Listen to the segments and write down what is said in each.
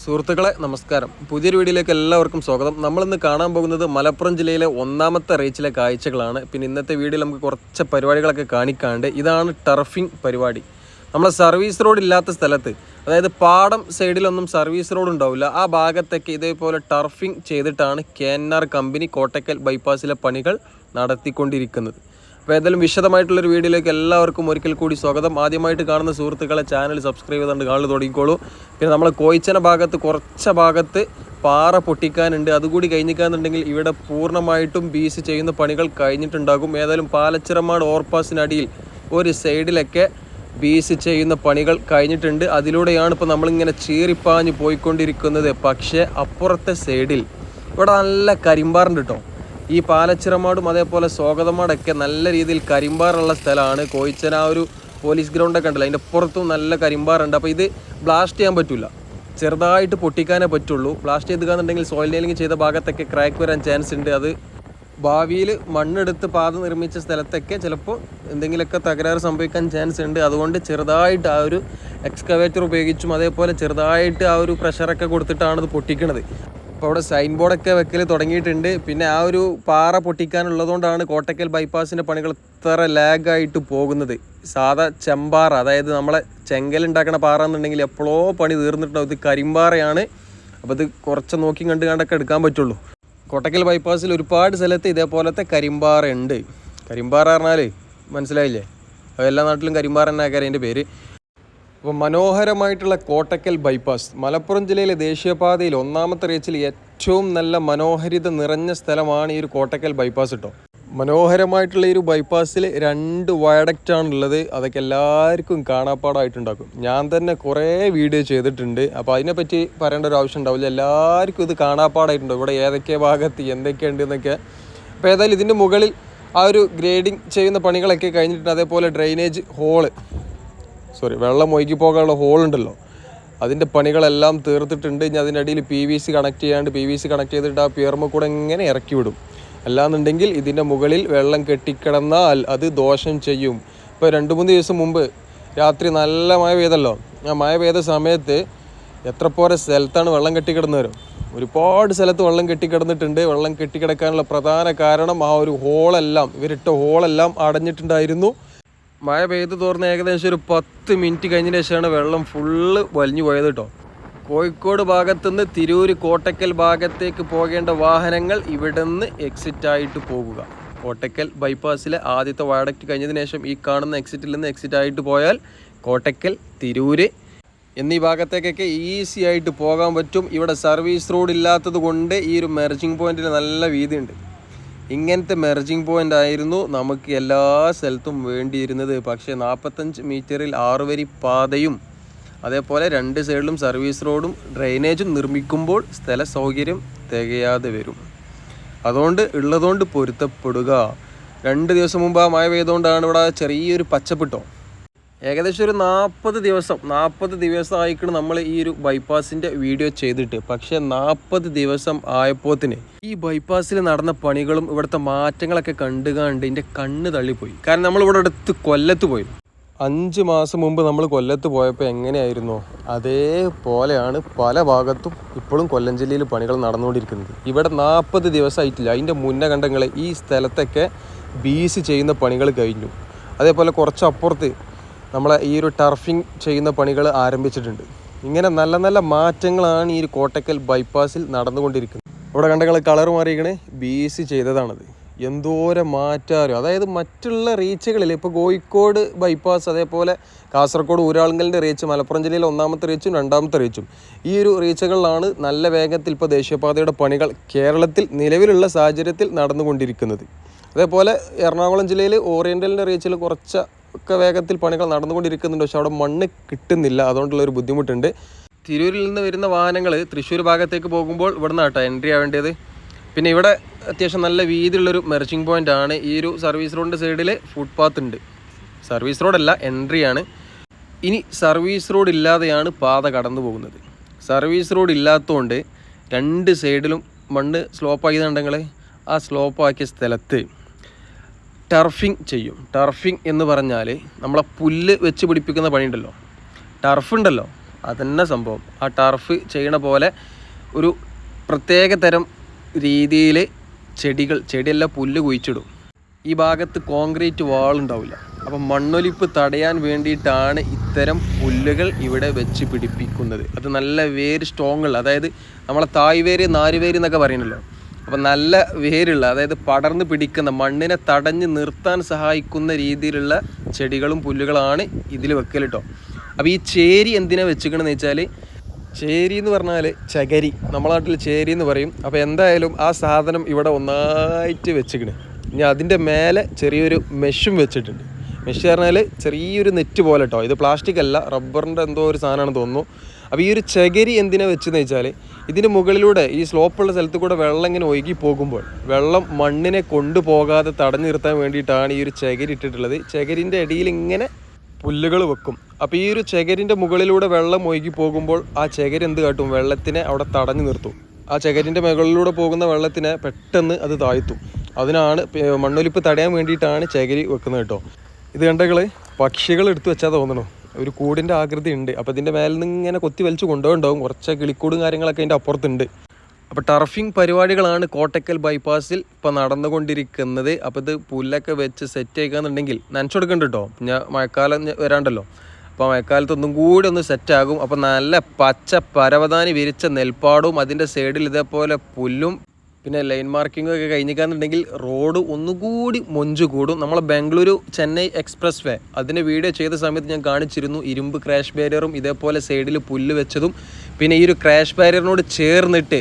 സുഹൃത്തുക്കളെ നമസ്കാരം. പുതിയൊരു വീഡിയോയിലേക്ക് എല്ലാവർക്കും സ്വാഗതം. നമ്മളിന്ന് കാണാൻ പോകുന്നത് മലപ്പുറം ജില്ലയിലെ ഒന്നാമത്തെ റേച്ചിലെ കാഴ്ചകളാണ്. പിന്നെ ഇന്നത്തെ വീഡിയോയിൽ നമുക്ക് കുറച്ച് പരിപാടികളൊക്കെ കാണിക്കാണ്ട് ഇതാണ് ടർഫിംഗ് പരിപാടി. നമ്മളെ സർവീസ് റോഡ് ഇല്ലാത്ത സ്ഥലത്ത് അതായത് പാടം സൈഡിലൊന്നും സർവീസ് റോഡ് ഉണ്ടാവില്ല. ആ ഭാഗത്തൊക്കെ ഇതേപോലെ ടർഫിംഗ് ചെയ്തിട്ടാണ് കെ കമ്പനി കോട്ടക്കൽ ബൈപ്പാസിലെ പണികൾ നടത്തിക്കൊണ്ടിരിക്കുന്നത്. അപ്പോൾ ഏതായാലും വിശദമായിട്ടുള്ളൊരു വീഡിയോയിലേക്ക് എല്ലാവർക്കും ഒരിക്കൽ കൂടി സ്വാഗതം. ആദ്യമായിട്ട് കാണുന്ന സുഹൃത്തുക്കളെ ചാനൽ സബ്സ്ക്രൈബ് ചെയ്തുകൊണ്ട് കാണൽ തുടങ്ങിക്കോളൂ. പിന്നെ നമ്മൾ കോയിച്ചന ഭാഗത്ത് കുറച്ച ഭാഗത്ത് പാറ പൊട്ടിക്കാനുണ്ട്. അതുകൂടി കഴിഞ്ഞിക്കാന്നുണ്ടെങ്കിൽ ഇവിടെ പൂർണമായിട്ടും ബീസ് ചെയ്യുന്ന പണികൾ കഴിഞ്ഞിട്ടുണ്ടാകും. ഏതായാലും പാലച്ചിറമാട് ഓവർപാസിനടിയിൽ ഒരു സൈഡിലൊക്കെ ബീസ് ചെയ്യുന്ന പണികൾ കഴിഞ്ഞിട്ടുണ്ട്. അതിലൂടെയാണ് ഇപ്പോൾ നമ്മളിങ്ങനെ ചീറിപ്പാഞ്ഞ് പോയിക്കൊണ്ടിരിക്കുന്നത്. പക്ഷേ അപ്പുറത്തെ സൈഡിൽ ഇവിടെ നല്ല കരിമ്പാറുണ്ട് കേട്ടോ ഈ പാലച്ചിറമാടും അതേപോലെ സ്വാഗതമാടൊക്കെ നല്ല രീതിയിൽ കരിമ്പാറുള്ള സ്ഥലമാണ്. കോയിച്ചന ആ ഒരു പോലീസ് ഗ്രൗണ്ടൊക്കെ ഉണ്ടല്ലോ അതിന്റെ പുറത്തും നല്ല കരിമ്പാറുണ്ട്. അപ്പോൾ ഇത് ബ്ലാസ്റ്റ് ചെയ്യാൻ പറ്റില്ല. ചെറുതായിട്ട് പൊട്ടിക്കാനേ പറ്റുള്ളൂ. ബ്ലാസ്റ്റ് ചെയ്തുകാന്നുണ്ടെങ്കിൽ സോയിൽ നെയിലിംഗ് ചെയ്ത ഭാഗത്തൊക്കെ ക്രാക്ക് വരാൻ ചാൻസ് ഉണ്ട്. അത് ഭാവിയിൽ മണ്ണെടുത്ത് പാത നിർമ്മിച്ച സ്ഥലത്തൊക്കെ ചിലപ്പോൾ എന്തെങ്കിലുമൊക്കെ തകരാറ് സംഭവിക്കാൻ ചാൻസ് ഉണ്ട്. അതുകൊണ്ട് ചെറുതായിട്ട് ആ ഒരു എക്സ്കവേറ്റർ ഉപയോഗിച്ചും അതേപോലെ ചെറുതായിട്ട് ആ ഒരു പ്രഷറൊക്കെ കൊടുത്തിട്ടാണ് ഇത് പൊട്ടിക്കണത്. അപ്പോൾ അവിടെ സൈൻ ബോർഡൊക്കെ വെക്കൽ തുടങ്ങിയിട്ടുണ്ട്. പിന്നെ ആ ഒരു പാറ പൊട്ടിക്കാനുള്ളതുകൊണ്ടാണ് കോട്ടക്കൽ ബൈപ്പാസിന്റെ പണികൾ ഇത്ര ലാഗായിട്ട് പോകുന്നത്. സാധാ ചെമ്പാറ അതായത് നമ്മളെ ചെങ്കൽ ഉണ്ടാക്കണ പാറ എന്നുണ്ടെങ്കിൽ എപ്പോഴോ പണി തീർന്നിട്ടുണ്ടാവും. ഇത് കരിമ്പാറയാണ്. അപ്പോൾ ഇത് കുറച്ച് നോക്കി കണ്ട് കണ്ടൊക്കെ എടുക്കാൻ പറ്റുള്ളൂ. കോട്ടക്കൽ ബൈപ്പാസിൽ ഒരുപാട് സ്ഥലത്ത് ഇതേപോലത്തെ കരിമ്പാറ ഉണ്ട്. കരിമ്പാറ പറഞ്ഞാൽ മനസ്സിലായില്ലേ? എല്ലാ നാട്ടിലും കരിമ്പാറ എന്നാക്കാരതിന്റെ പേര്. അപ്പോൾ മനോഹരമായിട്ടുള്ള കോട്ടക്കൽ ബൈപ്പാസ് മലപ്പുറം ജില്ലയിലെ ദേശീയപാതയിൽ ഒന്നാമത്തെ റേച്ചിൽ ഏറ്റവും നല്ല മനോഹരിത നിറഞ്ഞ സ്ഥലമാണ് ഈ ഒരു കോട്ടക്കൽ ബൈപ്പാസ് കേട്ടോ മനോഹരമായിട്ടുള്ള ഈ ഒരു ബൈപ്പാസിൽ രണ്ട് വയഡക്റ്റാണുള്ളത് അതൊക്കെ എല്ലാവർക്കും കാണാപ്പാടായിട്ടുണ്ടാക്കും. ഞാൻ തന്നെ കുറേ വീഡിയോ ചെയ്തിട്ടുണ്ട്. അപ്പോൾ അതിനെപ്പറ്റി പറയേണ്ട ഒരു ആവശ്യം ഉണ്ടാവില്ല. എല്ലാവർക്കും ഇത് കാണാപ്പാടായിട്ടുണ്ടാവും ഇവിടെ ഏതൊക്കെ ഭാഗത്ത് എന്തൊക്കെയുണ്ട് എന്നൊക്കെ. അപ്പോൾ ഏതായാലും ഇതിന്റെ മുകളിൽ ആ ഒരു ഗ്രേഡിങ് ചെയ്യുന്ന പണികളൊക്കെ കഴിഞ്ഞിട്ടുണ്ട്. അതേപോലെ ഡ്രെയിനേജ് ഹോൾ സോറി വെള്ളം ഒഴുകി പോകാനുള്ള ഹോൾ ഉണ്ടല്ലോ. അതിന്റെ പണികളെല്ലാം തീർത്തിട്ടുണ്ട്. ഇനി അതിനിടയിൽ പി വി സി കണക്ട് ചെയ്യാണ്ട് പി വി സി കണക്ട് ചെയ്തിട്ട് ആ പിയർമ കൂടെ ഇങ്ങനെ ഇറക്കി വിടും. അല്ലാന്നുണ്ടെങ്കിൽ ഇതിന്റെ മുകളിൽ വെള്ളം കെട്ടിക്കിടന്നാൽ അത് ദോഷം ചെയ്യും. ഇപ്പോൾ രണ്ട് മൂന്ന് ദിവസം മുമ്പ് രാത്രി നല്ല മഴ പെയ്തല്ലോ. ആ മഴ പെയ്ത സമയത്ത് എത്ര പോരെ സ്ഥലത്താണ് വെള്ളം കെട്ടിക്കിടന്നവരും ഒരുപാട് സ്ഥലത്ത് വെള്ളം കെട്ടിക്കിടന്നിട്ടുണ്ട്. വെള്ളം കെട്ടിക്കിടക്കാനുള്ള പ്രധാന കാരണം ആ ഒരു ഹോളെല്ലാം ഇവരിട്ട ഹോളെല്ലാം അടഞ്ഞിട്ടുണ്ടായിരുന്നു. മഴ പെയ്ത് തോർന്ന് ഏകദേശം ഒരു പത്ത് മിനിറ്റ് കഴിഞ്ഞതിന് ശേഷമാണ് വെള്ളം ഫുള്ള് വലിഞ്ഞു പോയത് കേട്ടോ കോഴിക്കോട് ഭാഗത്തുനിന്ന് തിരൂര് കോട്ടക്കൽ ഭാഗത്തേക്ക് പോകേണ്ട വാഹനങ്ങൾ ഇവിടെ നിന്ന് എക്സിറ്റ് ആയിട്ട് പോകുക. കോട്ടക്കൽ ബൈപ്പാസിലെ ആദ്യത്തെ വയഡക്റ്റ് കഴിഞ്ഞതിന് ശേഷം ഈ കാണുന്ന എക്സിറ്റിൽ നിന്ന് എക്സിറ്റ് ആയിട്ട് പോയാൽ കോട്ടക്കൽ തിരൂര് എന്നീ ഭാഗത്തേക്കൊക്കെ ഈസി ആയിട്ട് പോകാൻ പറ്റും. ഇവിടെ സർവീസ് റോഡ് ഇല്ലാത്തത് കൊണ്ട് ഈ ഒരു മെർജിങ് പോയിന്റിൽ നല്ല വീതിയുണ്ട്. ഇങ്ങനത്തെ മെർജിങ് പോയിന്റ് ആയിരുന്നു നമുക്ക് എല്ലാ സ്ഥലത്തും വേണ്ടിയിരുന്നത്. പക്ഷേ നാൽപ്പത്തഞ്ച് മീറ്ററിൽ ആറുവരി പാതയും അതേപോലെ രണ്ട് സൈഡിലും സർവീസ് റോഡും ഡ്രെയിനേജും നിർമ്മിക്കുമ്പോൾ സ്ഥല സൗകര്യം തികയാതെ വരും. അതുകൊണ്ട് ഉള്ളതുകൊണ്ട് പൊരുത്തപ്പെടുക. രണ്ട് ദിവസം മുമ്പ് ആ മഴ പെയ്തുകൊണ്ടാണ് ഇവിടെ ചെറിയൊരു പച്ചപ്പിട്ടോ. ഏകദേശം ഒരു നാൽപ്പത് ദിവസം നാൽപ്പത് ദിവസമായിക്കണ് നമ്മൾ ഈ ഒരു ബൈപ്പാസിന്റെ വീഡിയോ ചെയ്തിട്ട്. പക്ഷേ നാൽപ്പത് ദിവസം ആയപ്പോത്തിന് ഈ ബൈപ്പാസിൽ നടന്ന പണികളും ഇവിടുത്തെ മാറ്റങ്ങളൊക്കെ കണ്ടു കണ്ട് എന്റെ കണ്ണ് തള്ളിപ്പോയി. കാരണം നമ്മൾ ഇവിടെ അടുത്ത് കൊല്ലത്ത് പോയി. അഞ്ച് മാസം മുമ്പ് നമ്മൾ കൊല്ലത്ത് പോയപ്പോൾ എങ്ങനെയായിരുന്നോ? അതേപോലെയാണ് പല ഭാഗത്തും ഇപ്പോഴും കൊല്ലം ജില്ലയിൽ പണികൾ നടന്നുകൊണ്ടിരിക്കുന്നത്. ഇവിടെ നാൽപ്പത് ദിവസമായിട്ടില്ല. അതിന്റെ മുന്നേ കണ്ടങ്ങളെ ഈ സ്ഥലത്തൊക്കെ ബീസ് ചെയ്യുന്ന പണികൾ കഴിഞ്ഞു. അതേപോലെ കുറച്ച് അപ്പുറത്ത് നമ്മളെ ഈ ഒരു ടർഫിങ് ചെയ്യുന്ന പണികൾ ആരംഭിച്ചിട്ടുണ്ട്. ഇങ്ങനെ നല്ല നല്ല മാറ്റങ്ങളാണ് ഈ ഒരു കോട്ടക്കൽ ബൈപ്പാസിൽ നടന്നുകൊണ്ടിരിക്കുന്നത്. ഇവിടെ കണ്ടങ്ങൾ കളർ മാറിയിരിക്കണേ? ബി സി ചെയ്തതാണത്. എന്തോരം മാറ്റാരും അതായത് മറ്റുള്ള റീച്ചുകളിൽ ഇപ്പോൾ കോഴിക്കോട് ബൈപ്പാസ് അതേപോലെ കാസർഗോഡ് ഊരാളുങ്കലിന്റെ റീച്ച് മലപ്പുറം ജില്ലയിൽ ഒന്നാമത്തെ റീച്ചും രണ്ടാമത്തെ റീച്ചും. ഈ ഒരു റീച്ചുകളിലാണ് നല്ല വേഗത്തിൽ ഇപ്പോൾ ദേശീയപാതയുടെ പണികൾ കേരളത്തിൽ നിലവിലുള്ള സാഹചര്യത്തിൽ നടന്നുകൊണ്ടിരിക്കുന്നത്. അതേപോലെ എറണാകുളം ജില്ലയിൽ ഓറിയന്റലിന്റെ റീച്ചിൽ കുറച്ച് ഒക്കെ വേഗത്തിൽ പണികൾ നടന്നുകൊണ്ടിരിക്കുന്നുണ്ട്. പക്ഷെ അവിടെ മണ്ണ് കിട്ടുന്നില്ല. അതുകൊണ്ടുള്ള ഒരു ബുദ്ധിമുട്ടുണ്ട്. തിരൂരിൽ നിന്ന് വരുന്ന വാഹനങ്ങൾ തൃശ്ശൂർ ഭാഗത്തേക്ക് പോകുമ്പോൾ ഇവിടെ നിന്നാട്ടോ എൻട്രി ആവേണ്ടത്. പിന്നെ ഇവിടെ അത്യാവശ്യം നല്ല വീതിയുള്ളൊരു മെർച്ചിങ് പോയിന്റ് ആണ്. ഈ ഒരു സർവീസ് റോഡിന്റെ സൈഡിൽ ഫുട്പാത്ത് ഉണ്ട്. സർവീസ് റോഡല്ല എൻട്രി ആണ്. ഇനി സർവീസ് റോഡ് ഇല്ലാതെയാണ് പാത കടന്നു പോകുന്നത്. സർവീസ് റോഡ് ഇല്ലാത്തതുകൊണ്ട് രണ്ട് സൈഡിലും മണ്ണ് സ്ലോപ്പ് ആക്കിയതുണ്ടെങ്കിൽ ആ സ്ലോപ്പ് ആക്കിയ സ്ഥലത്ത് ടർഫിങ് ചെയ്യും. ടർഫിങ് എന്ന് പറഞ്ഞാൽ നമ്മളെ പുല്ല് വെച്ച് പിടിപ്പിക്കുന്ന പണിയുണ്ടല്ലോ. ടർഫ് ഉണ്ടല്ലോ. അതന്നെ സംഭവം. ആ ടർഫ് ചെയ്യണ പോലെ ഒരു പ്രത്യേക തരം രീതിയിൽ ചെടികൾ ചെടിയെല്ലാം പുല്ല് കുഴിച്ചിടും. ഈ ഭാഗത്ത് കോൺക്രീറ്റ് വാൾ ഉണ്ടാവില്ല. അപ്പം മണ്ണൊലിപ്പ് തടയാൻ വേണ്ടിയിട്ടാണ് ഇത്തരം പുല്ലുകൾ ഇവിടെ വെച്ച് പിടിപ്പിക്കുന്നത്. അത് നല്ല വേര് സ്ട്രോങ് ഉള്ള അതായത് നമ്മളെ തായ് വേര് നാരുവേര് എന്നൊക്കെ പറയുന്നല്ലോ അപ്പം നല്ല വേരുള്ള അതായത് പടർന്ന് പിടിക്കുന്ന മണ്ണിനെ തടഞ്ഞ് നിർത്താൻ സഹായിക്കുന്ന രീതിയിലുള്ള ചെടികളും പുല്ലുകളാണ് ഇതിൽ വെക്കൽ കേട്ടോ അപ്പോൾ ഈ ചേരി എന്തിനാണ് വെച്ചിക്കണമെന്ന് വെച്ചാൽ ചേരി എന്ന് പറഞ്ഞാൽ ചകരി. നമ്മളെ നാട്ടിൽ ചേരി എന്ന് പറയും. അപ്പോൾ എന്തായാലും ആ സാധനം ഇവിടെ ഒന്നായിട്ട് വെച്ചിക്കണ്. ഇനി അതിന്റെ മേലെ ചെറിയൊരു മെഷും വെച്ചിട്ടുണ്ട്. മെഷ് പറഞ്ഞാൽ ചെറിയൊരു നെറ്റ് പോലെ കേട്ടോ ഇത് പ്ലാസ്റ്റിക് അല്ല റബ്ബറിന്റെ എന്തോ ഒരു സാധനമാണെന്ന് തോന്നുന്നു. അപ്പോൾ ഈ ഒരു ചകരി എന്തിനാണ് വെച്ചെന്ന് വെച്ചാൽ ഇതിന്റെ മുകളിലൂടെ ഈ സ്ലോപ്പുള്ള സ്ഥലത്ത് കൂടെ വെള്ളം ഇങ്ങനെ ഒഴുകി പോകുമ്പോൾ വെള്ളം മണ്ണിനെ കൊണ്ടുപോകാതെ തടഞ്ഞു നിർത്താൻ വേണ്ടിയിട്ടാണ് ഈ ഒരു ചകിരി ഇട്ടിട്ടുള്ളത്. ചകരിന്റെ അടിയിൽ ഇങ്ങനെ പുല്ലുകൾ വെക്കും. അപ്പോൾ ഈ ഒരു ചകരിന്റെ മുകളിലൂടെ വെള്ളം ഒഴുകി പോകുമ്പോൾ ആ ചകരി എന്ത് കാട്ടും? വെള്ളത്തിനെ അവിടെ തടഞ്ഞു നിർത്തും. ആ ചകരിന്റെ മുകളിലൂടെ പോകുന്ന വെള്ളത്തിനെ പെട്ടെന്ന് അത് താഴ്ത്തും. അതിനാണ് മണ്ണൊലിപ്പ് തടയാൻ വേണ്ടിയിട്ടാണ് ചകരി വെക്കുന്നത് കേട്ടോ. ഇത് കണ്ടകൾ പക്ഷികൾ എടുത്തു വെച്ചാൽ തോന്നണു? ഒരു കൂടിന്റെ ആകൃതി ഉണ്ട്. അപ്പോൾ ഇതിന്റെ മേലിൽ നിന്ന് ഇങ്ങനെ കൊത്തി വലിച്ച് കൊണ്ടുപോകുണ്ടാവും കുറച്ച് കിളിക്കൂടും കാര്യങ്ങളൊക്കെ അതിന്റെ അപ്പുറത്തുണ്ട്. അപ്പോൾ ടർഫിംഗ് പരിപാടികളാണ് കോട്ടക്കൽ ബൈപ്പാസിൽ ഇപ്പോൾ നടന്നുകൊണ്ടിരിക്കുന്നത്. അപ്പോൾ ഇത് പുല്ലൊക്കെ വെച്ച് സെറ്റ് ആക്കുകയെന്നുണ്ടെങ്കിൽ നനച്ചു കൊടുക്കുന്നുണ്ട് കേട്ടോ ഞാൻ മഴക്കാലം വരാണ്ടല്ലോ. അപ്പോൾ മഴക്കാലത്ത് ഒന്നും കൂടി ഒന്ന് സെറ്റാകും അപ്പോൾ നല്ല പച്ച പരവതാനി വിരിച്ച നെൽപ്പാടും അതിന്റെ സൈഡിൽ ഇതേപോലെ പുല്ലും പിന്നെ ലൈൻ മാർക്കിംഗ് ഒക്കെ കഴിഞ്ഞിക്കാന്നുണ്ടെങ്കിൽ റോഡ് ഒന്നുകൂടി മൊഞ്ച് കൂടും. നമ്മളെ ബാംഗ്ലൂരു ചെന്നൈ എക്സ്പ്രസ് വേ അതിന്റെ വീഡിയോ ചെയ്ത സമയത്ത് ഞാൻ കാണിച്ചിരുന്നു. ഇരുമ്പ് ക്രാഷ് ബാരിയറും ഇതേപോലെ സൈഡിൽ പുല്ല് വെച്ചതും. പിന്നെ ഈ ഒരു ക്രാഷ് ബാരിയറിനോട് ചേർന്നിട്ട്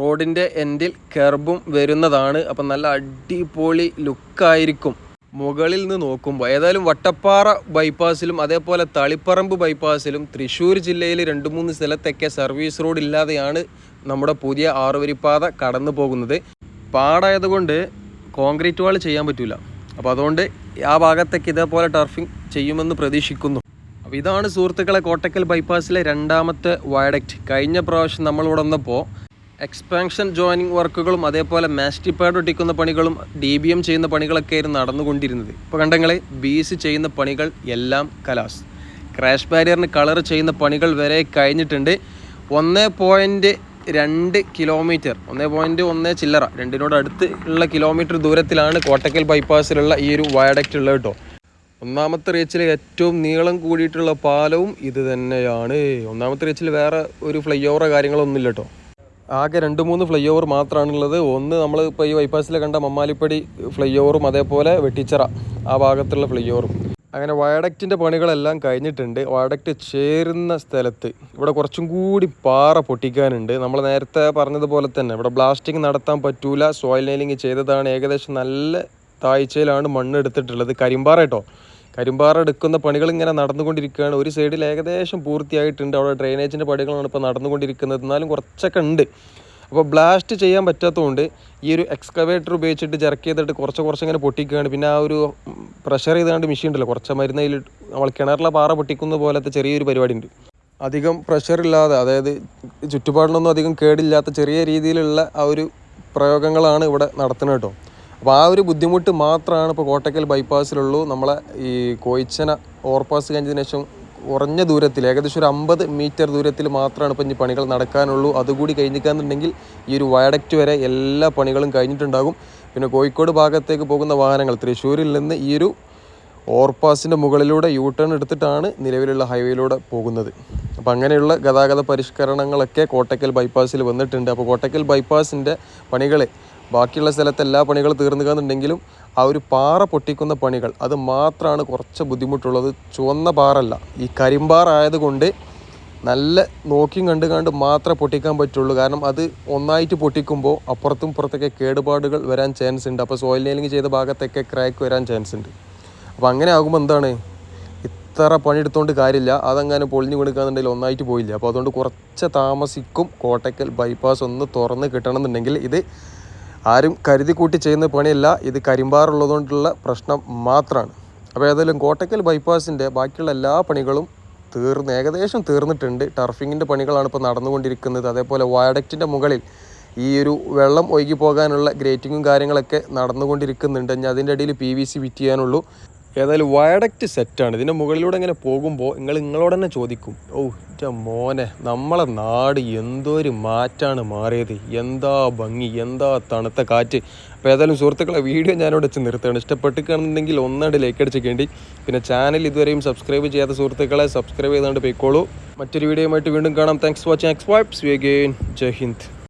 റോഡിന്റെ എൻഡിൽ കെർബും വരുന്നതാണ്. അപ്പം നല്ല അടിപൊളി ലുക്കായിരിക്കും മുകളിൽ നിന്ന് നോക്കുമ്പോൾ ഏതായാലും വട്ടപ്പാറ ബൈപ്പാസിലും അതേപോലെ തളിപ്പറമ്പ് ബൈപ്പാസിലും തൃശ്ശൂർ ജില്ലയിൽ രണ്ട് മൂന്ന് സ്ഥലത്തൊക്കെ സർവീസ് റോഡ് ഇല്ലാതെയാണ് നമ്മുടെ പുതിയ ആറുവരിപ്പാത കടന്നു പോകുന്നത്. പാടായതുകൊണ്ട് കോൺക്രീറ്റ് വാൾ ചെയ്യാൻ പറ്റില്ല അപ്പോൾ അതുകൊണ്ട് ആ ഭാഗത്തേക്ക് ഇതേപോലെ ടർഫിംഗ് ചെയ്യുമെന്ന് പ്രതീക്ഷിക്കുന്നു. അപ്പോൾ ഇതാണ് സുഹൃത്തുക്കളെ കോട്ടക്കൽ ബൈപ്പാസിലെ രണ്ടാമത്തെ വയഡക്റ്റ്. കഴിഞ്ഞ പ്രാവശ്യം നമ്മളിവിടെ വന്നപ്പോൾ എക്സ്പാൻഷൻ ജോയിനിങ് വർക്കുകളും അതേപോലെ മാസ്റ്റിപ്പാഡ് ഒട്ടിക്കുന്ന പണികളും ഡി ബി എം ചെയ്യുന്ന പണികളൊക്കെ ആയിരുന്നു നടന്നുകൊണ്ടിരുന്നത്. ഇപ്പോൾ കണ്ടങ്ങളെ ബീസ് ചെയ്യുന്ന പണികൾ എല്ലാം കലാസ്. ക്രാഷ് ബാരിയറിന് കളർ ചെയ്യുന്ന പണികൾ വരെ കഴിഞ്ഞിട്ടുണ്ട്. ഒന്ന് പോയിന്റ് രണ്ട് കിലോമീറ്റർ ഒന്ന് പോയിന്റ് ഒന്ന് ചില്ലറ. രണ്ടിനോട് അടുത്ത് ഉള്ള കിലോമീറ്റർ ദൂരത്തിലാണ് കോട്ടക്കൽ ബൈപ്പാസിലുള്ള ഈ ഒരു വയഡക്റ്റ് ഉള്ളത് കേട്ടോ. ഒന്നാമത്തെ റീച്ചിൽ ഏറ്റവും നീളം കൂടിയിട്ടുള്ള പാലവും ഇത് തന്നെയാണ്. ഒന്നാമത്തെ റീച്ചിൽ വേറെ ഒരു ഫ്ലൈ ഓവറോ കാര്യങ്ങളൊന്നും ഇല്ല കേട്ടോ. ആകെ രണ്ട് മൂന്ന് ഫ്ലൈ ഓവർ മാത്രമാണുള്ളത് ഒന്ന് നമ്മൾ ഇപ്പോൾ ഈ ബൈപ്പാസിൽ കണ്ട മമ്മാലിപ്പടി ഫ്ലൈ ഓവറും അതേപോലെ വെട്ടിച്ചറ ആ ഭാഗത്തുള്ള ഫ്ലൈ ഓവറും അങ്ങനെ വയഡക്റ്റിന്റെ പണികളെല്ലാം കഴിഞ്ഞിട്ടുണ്ട്. വയഡക്റ്റ് ചേരുന്ന സ്ഥലത്ത് ഇവിടെ കുറച്ചും കൂടി പാറ പൊട്ടിക്കാനുണ്ട്. നമ്മൾ നേരത്തെ പറഞ്ഞതുപോലെ തന്നെ ഇവിടെ ബ്ലാസ്റ്റിംഗ് നടത്താൻ പറ്റൂല. സോയിൽ നെയിലിംഗ് ചെയ്തതാണ് ഏകദേശം നല്ല താഴ്ചയിലാണ് മണ്ണ് എടുത്തിട്ടുള്ളത്. കരിമ്പാറ കേട്ടോ. കരിമ്പാറ എടുക്കുന്ന പണികൾ ഇങ്ങനെ നടന്നുകൊണ്ടിരിക്കുകയാണ്. ഒരു സൈഡിൽ ഏകദേശം പൂർത്തിയായിട്ടുണ്ട്. അവിടെ ഡ്രെയിനേജിന്റെ പണികളാണ് ഇപ്പോൾ നടന്നുകൊണ്ടിരിക്കുന്നത്. എന്നാലും കുറച്ചൊക്കെ ഉണ്ട്. അപ്പോൾ ബ്ലാസ്റ്റ് ചെയ്യാൻ പറ്റാത്തതുകൊണ്ട് ഈ ഒരു എക്സ്കവേറ്റർ ഉപയോഗിച്ചിട്ട് ജർക്ക് ചെയ്തിട്ട് കുറച്ച് കുറച്ച് ഇങ്ങനെ പൊട്ടിക്കുകയാണ്. പിന്നെ ആ ഒരു പ്രഷർ ചെയ്താണ്ട് മെഷീൻ ഉണ്ടല്ലോ കുറച്ച് മരുന്ന് അതിൽ നമ്മൾ കിണറിലെ പാറ പൊട്ടിക്കുന്ന പോലത്തെ ചെറിയൊരു പരിപാടി ഉണ്ട് അധികം പ്രഷർ ഇല്ലാതെ അതായത് ചുറ്റുപാടിനൊന്നും അധികം കേടില്ലാത്ത ചെറിയ രീതിയിലുള്ള ആ ഒരു പ്രയോഗങ്ങളാണ് ഇവിടെ നടത്തുന്നത് കേട്ടോ. അപ്പോൾ ആ ഒരു ബുദ്ധിമുട്ട് മാത്രമാണ് ഇപ്പോൾ കോട്ടക്കൽ ബൈപ്പാസിലുള്ളൂ നമ്മളെ ഈ കോയിച്ചന ഓവർപാസ് കഴിഞ്ഞതിന് ശേഷം കുറഞ്ഞ ദൂരത്തിൽ ഏകദേശം ഒരു അമ്പത് മീറ്റർ ദൂരത്തിൽ മാത്രമാണ് ഇപ്പം ഇനി പണികൾ നടക്കാനുള്ളൂ. അതുകൂടി കഴിഞ്ഞിക്കാന്നുണ്ടെങ്കിൽ ഈ ഒരു വയഡക്റ്റ് വരെ എല്ലാ പണികളും കഴിഞ്ഞിട്ടുണ്ടാകും. പിന്നെ കോഴിക്കോട് ഭാഗത്തേക്ക് പോകുന്ന വാഹനങ്ങൾ തൃശ്ശൂരിൽ നിന്ന് ഈ ഒരു ഓവർപാസിന്റെ മുകളിലൂടെ യൂ ടേൺ എടുത്തിട്ടാണ് നിലവിലുള്ള ഹൈവേയിലൂടെ പോകുന്നത്. അപ്പോൾ അങ്ങനെയുള്ള ഗതാഗത പരിഷ്കരണങ്ങളൊക്കെ കോട്ടക്കൽ ബൈപ്പാസിൽ വന്നിട്ടുണ്ട്. അപ്പോൾ കോട്ടക്കൽ ബൈപ്പാസിന്റെ പണികൾ ബാക്കിയുള്ള സ്ഥലത്ത് എല്ലാ പണികളും തീർന്നുകയെന്നുണ്ടെങ്കിലും ആ ഒരു പാറ പൊട്ടിക്കുന്ന പണികൾ അത് മാത്രമാണ് കുറച്ച് ബുദ്ധിമുട്ടുള്ളത്. ചുവന്ന പാറല്ല ഈ കരിമ്പാറ ആയതുകൊണ്ട് നല്ല നോക്കിയും കണ്ട് കണ്ട് മാത്രമേ പൊട്ടിക്കാൻ പറ്റുള്ളൂ. കാരണം അത് ഒന്നായിട്ട് പൊട്ടിക്കുമ്പോൾ അപ്പുറത്തും പുറത്തൊക്കെ കേടുപാടുകൾ വരാൻ ചാൻസ് ഉണ്ട്. അപ്പോൾ സോയിൽ നെയിലിംഗ് ചെയ്ത ഭാഗത്തൊക്കെ ക്രാക്ക് വരാൻ ചാൻസ് ഉണ്ട്. അപ്പോൾ അങ്ങനെ ആകുമ്പോൾ എന്താണ്? ഇത്ര പണിയെടുത്തോണ്ട് കാര്യമില്ല. അതങ്ങനെ പൊളിഞ്ഞു കൊടുക്കാന്നുണ്ടെങ്കിൽ ഒന്നായിട്ട് പോയില്ല. അപ്പോൾ അതുകൊണ്ട് കുറച്ച് താമസിക്കും. കോട്ടക്കൽ ബൈപ്പാസ് ഒന്ന് തുറന്ന് കിട്ടണമെന്നുണ്ടെങ്കിൽ ഇത് ആരും കരുതി കൂട്ടി ചെയ്യുന്ന പണിയല്ല. ഇത് കരിമ്പാറുള്ളതുകൊണ്ടുള്ള പ്രശ്നം മാത്രമാണ് അപ്പോൾ ഏതായാലും കോട്ടക്കൽ ബൈപ്പാസിന്റെ ബാക്കിയുള്ള എല്ലാ പണികളും തീർന്ന് ഏകദേശം തീർന്നിട്ടുണ്ട്. ടർഫിങ്ങിന്റെ പണികളാണ് ഇപ്പോൾ നടന്നുകൊണ്ടിരിക്കുന്നത്. അതേപോലെ വയഡക്റ്റിന്റെ മുകളിൽ ഈ ഒരു വെള്ളം ഒഴുകി പോകാനുള്ള ഗ്രേറ്റിങ്ങും കാര്യങ്ങളൊക്കെ നടന്നുകൊണ്ടിരിക്കുന്നുണ്ട്. ഇനി അതിന്റെ ഇടയിൽ പി വി സി ഫിറ്റ് ചെയ്യാനുള്ളൂ. ഏതായാലും വയഡക്റ്റ് സെറ്റാണ്. ഇതിന്റെ മുകളിലൂടെ ഇങ്ങനെ പോകുമ്പോൾ നിങ്ങൾ നിങ്ങളോട് തന്നെ ചോദിക്കും ഓ എന്റെ മോനെ നമ്മളെ നാട് എന്തോ ഒരു മാറ്റാണ് മാറിയത്? എന്താ ഭംഗി? എന്താ തണുത്ത കാറ്റ്? അപ്പോൾ ഏതായാലും സുഹൃത്തുക്കളെ വീഡിയോ ഞാനിവിടെ വെച്ച് നിർത്തുകയാണ്. ഇഷ്ടപ്പെട്ടിട്ടുണ്ടെങ്കിൽ ഒന്നാണ്ട് ലൈക്ക് അടിച്ചേക്കേണ്ടി. പിന്നെ ചാനൽ ഇതുവരെയും സബ്സ്ക്രൈബ് ചെയ്യാത്ത സുഹൃത്തുക്കളെ സബ്സ്ക്രൈബ് ചെയ്തുകൊണ്ട് പോയിക്കോളൂ. മറ്റൊരു വീഡിയോയുമായിട്ട് വീണ്ടും കാണാം. Thanks watching X vibes we again Jai Hind